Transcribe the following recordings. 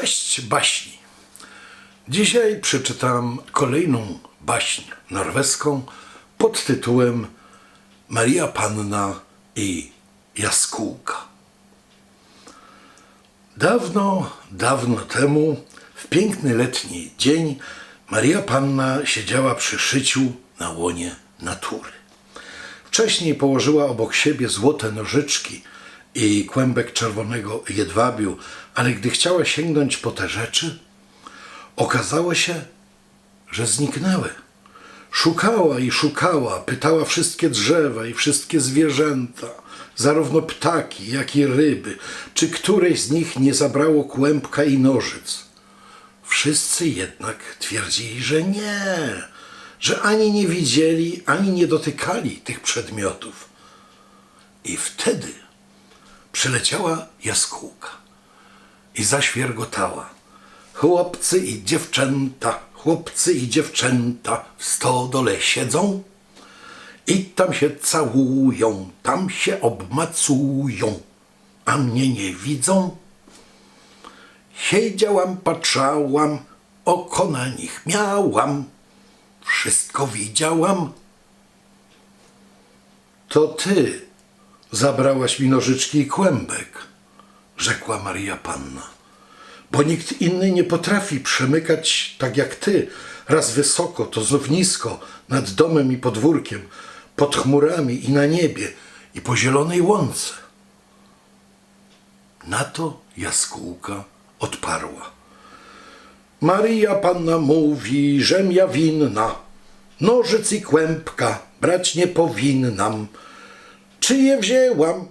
Cześć baśni. Dzisiaj przeczytam kolejną baśń norweską pod tytułem Maria Panna i Jaskółka. Dawno, dawno temu, w piękny letni dzień, Maria Panna siedziała przy szyciu na łonie natury. Wcześniej położyła obok siebie złote nożyczki i kłębek czerwonego jedwabiu, ale gdy chciała sięgnąć po te rzeczy, okazało się, że zniknęły. Szukała i szukała, pytała wszystkie drzewa i wszystkie zwierzęta, zarówno ptaki, jak i ryby, czy któreś z nich nie zabrało kłębka i nożyc. Wszyscy jednak twierdzili, że nie, że ani nie widzieli, ani nie dotykali tych przedmiotów. I wtedy przyleciała jaskółka i zaświergotała. Chłopcy i dziewczęta, chłopcy i dziewczęta w stodole siedzą i tam się całują, tam się obmacują, a mnie nie widzą. Siedziałam, patrzałam, oko na nich miałam, wszystko widziałam. To ty zabrałaś mi nożyczki i kłębek, rzekła Maria Panna, bo nikt inny nie potrafi przemykać tak jak ty, raz wysoko, to znów nisko, nad domem i podwórkiem, pod chmurami i na niebie i po zielonej łące. Na to jaskółka odparła. Maria Panna mówi, żem ja winna, nożyc i kłębka brać nie powinnam. Czy je wzięłam?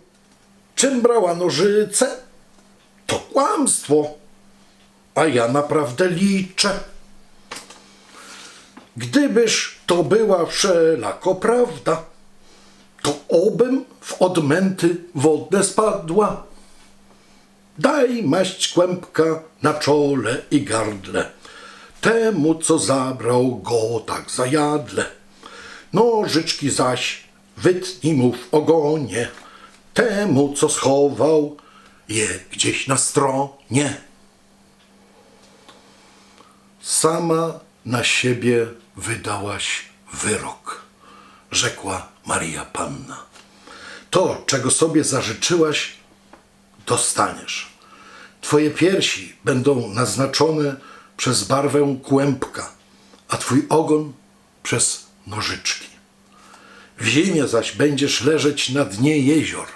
Czym brała nożyce? To kłamstwo, a ja naprawdę liczę. Gdybyż to była wszelako prawda, to obym w odmęty wodne spadła. Daj maść kłębka na czole i gardle, temu, co zabrał go tak zajadle. Nożyczki zaś wytnij mu w ogonie, temu, co schował je gdzieś na stronie. Sama na siebie wydałaś wyrok, rzekła Maria Panna. To, czego sobie zażyczyłaś, dostaniesz. Twoje piersi będą naznaczone przez barwę kłębka, a twój ogon przez nożyczki. W zimie zaś będziesz leżeć na dnie jezior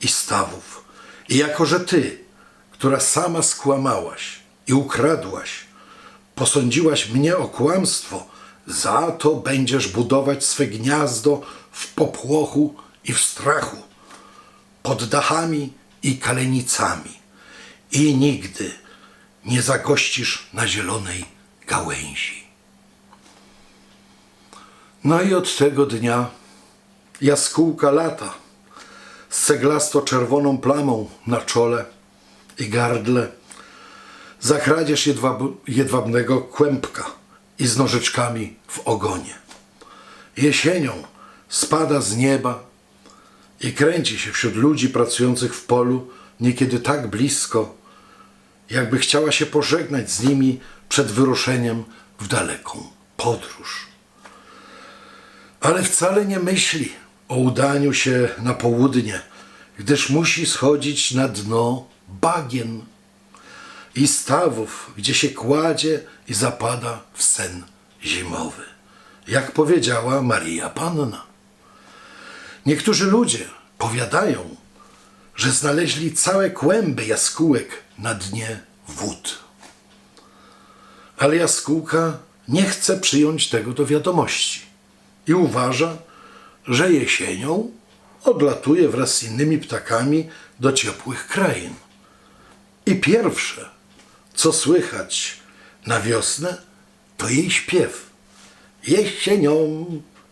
i stawów. I jako, że ty, która sama skłamałaś i ukradłaś, posądziłaś mnie o kłamstwo, za to będziesz budować swe gniazdo w popłochu i w strachu, pod dachami i kalenicami i nigdy nie zagościsz na zielonej gałęzi. No i od tego dnia jaskółka lata z ceglasto-czerwoną plamą na czole i gardle za kradzież jedwab, jedwabnego kłębka i z nożyczkami w ogonie. Jesienią spada z nieba i kręci się wśród ludzi pracujących w polu, niekiedy tak blisko, jakby chciała się pożegnać z nimi przed wyruszeniem w daleką podróż. Ale wcale nie myśli o udaniu się na południe, gdyż musi schodzić na dno bagien i stawów, gdzie się kładzie i zapada w sen zimowy, jak powiedziała Maria Panna. Niektórzy ludzie powiadają, że znaleźli całe kłęby jaskółek na dnie wód. Ale jaskółka nie chce przyjąć tego do wiadomości i uważa, że jesienią odlatuje wraz z innymi ptakami do ciepłych krain. I pierwsze, co słychać na wiosnę, to jej śpiew. Jesienią,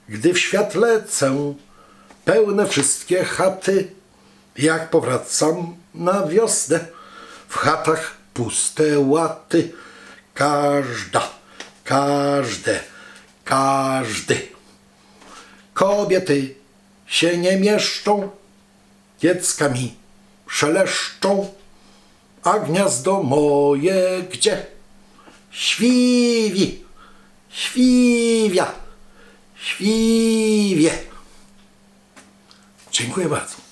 gdy w świat lecę, pełne wszystkie chaty, jak powracam na wiosnę, w chatach puste łaty, każda, każde, każdy. Kobiety się nie mieszczą, dziecka mi szeleszczą, a gniazdo moje gdzie? Świwi, świwia, świwie. Dziękuję bardzo.